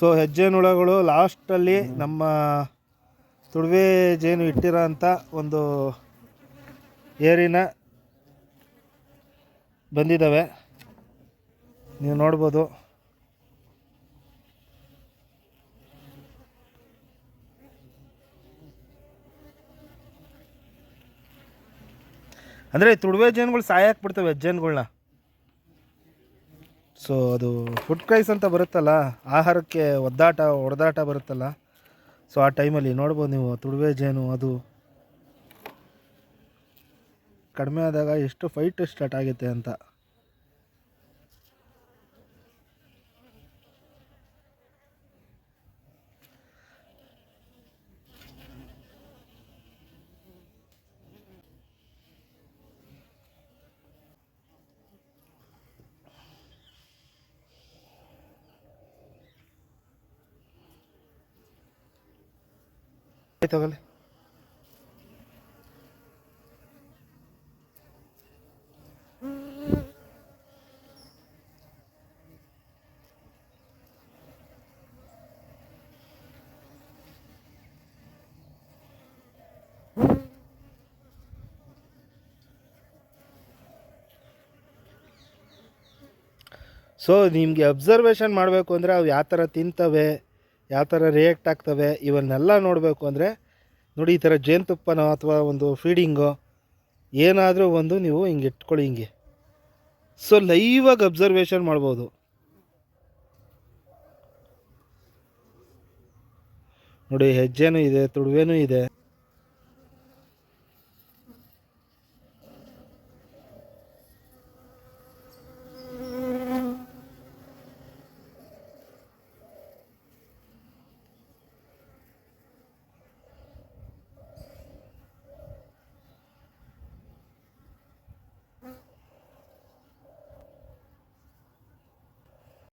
So ಹೆಜ್ಜೆನುಳಗಳು ಲಾಸ್ಟಲ್ಲಿ ನಮ್ಮ ತುಡುವೆ ಜೇನು ಇಟ್ಟಿರೋ ಅಂಥ ಒಂದು ಏರಿನ ಬಂದಿದ್ದಾವೆ. ನೀವು ನೋಡ್ಬೋದು. ಅಂದರೆ ತುಡುವೆ ಜೇನುಗಳು ಸಾಯಕ್ಕೆ ಬಿಡ್ತವೆ ಜೇನುಗಳ್ನ ಸೊ ಅದು ಫುಡ್ ಕ್ರೈಸ್ ಅಂತ ಬರುತ್ತಲ್ಲ, ಆಹಾರಕ್ಕೆ ಒದ್ದಾಟ ಹೊಡೆದಾಟ ಬರುತ್ತಲ್ಲ. ಸೊ ಆ ಟೈಮಲ್ಲಿ ನೋಡ್ಬೋದು ನೀವು, ತುಡುವೆ ಜೇನು ಅದು. ಕಡಿಮೆ ಆದಾಗ ಎಷ್ಟು ಫೈಟ್ ಸ್ಟಾರ್ಟ್ ಆಗುತ್ತೆ ಅಂತ. ಆಯ್ತು ಸೊ ನಿಮಗೆ ಅಬ್ಸರ್ವೇಷನ್ ಮಾಡಬೇಕು ಅಂದರೆ ಅವು ಯಾವ ಥರ ತಿಂತವೆ? ಯಾವ ಥರ ರಿಯಾಕ್ಟ್ ಆಗ್ತವೆ ಇವನ್ನೆಲ್ಲ ನೋಡಬೇಕು ಅಂದರೆ ನೋಡಿ ಈ ಥರ ಜೇನುತುಪ್ಪನೋ ಅಥವಾ ಒಂದು ಫೀಡಿಂಗೋ ಏನಾದರೂ ಒಂದು ನೀವು ಹಿಂಗೆ ಇಟ್ಕೊಳ್ಳಿ ಹಿಂಗೆ. ಸೊ ಲೈವಾಗಿ ಅಬ್ಸರ್ವೇಷನ್ ಮಾಡ್ಬೋದು. ನೋಡಿ ಹೆಜ್ಜೆನೂ ಇದೆ ತುಡುವೆನೂ ಇದೆ.